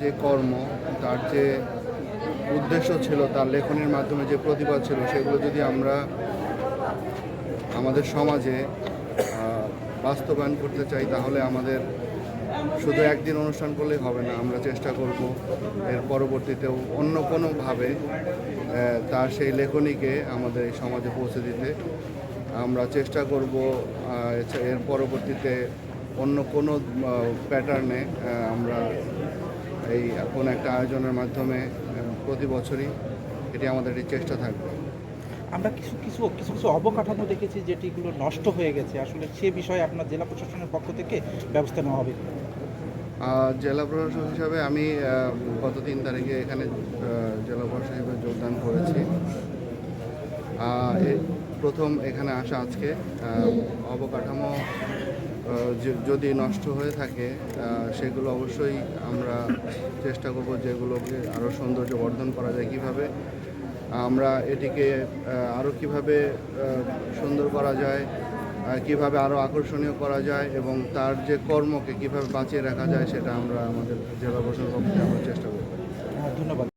যে কর্ম, তার যে উদ্দেশ্য ছিল, তার লেখনের মাধ্যমে যে প্রতিবাদ ছিল, সেগুলো যদি আমরা আমাদের সমাজে বাস্তবায়ন করতে চাই, তাহলে আমাদের শুধু একদিন অনুষ্ঠান করলেই হবে না, আমরা চেষ্টা করব এর পরবর্তীতেও অন্য কোনোভাবে তার সেই লেখনীকে আমাদের এই সমাজে পৌঁছে দিতে আমরা চেষ্টা করব এর পরবর্তীতে অন্য কোনো প্যাটার্নে আমরা এই কোনো একটা আয়োজনের মাধ্যমে প্রতি বছরই এটি আমাদের একটি চেষ্টা থাকবে। আমরা কিছু কিছু কিছু কিছু অবকাঠামো দেখেছি যেটিগুলো নষ্ট হয়ে গেছে। আসলে সে বিষয়ে আপনার জেলা প্রশাসনের পক্ষ থেকে ব্যবস্থা নেওয়া হবে। জেলা প্রশাসক হিসাবে আমি গত তিন তারিখে এখানে জেলা প্রশাসক হিসেবে যোগদান করেছি। প্রথম এখানে আসা আজকে অবকাঠামো যদি নষ্ট হয়ে থাকে সেগুলো অবশ্যই আমরা চেষ্টা করব যেগুলোকে আরও সৌন্দর্য বর্ধন করা যায় কীভাবে। আমরা এটিকে আরও কীভাবে সুন্দর করা যায় কীভাবে আরও আকর্ষণীয় করা যায় এবং তার যে কর্মকে কীভাবে বাঁচিয়ে রাখা যায় সেটা আমরা আমাদের জেলা প্রশাসন পক্ষে আমরা চেষ্টা করব। হ্যাঁ, ধন্যবাদ।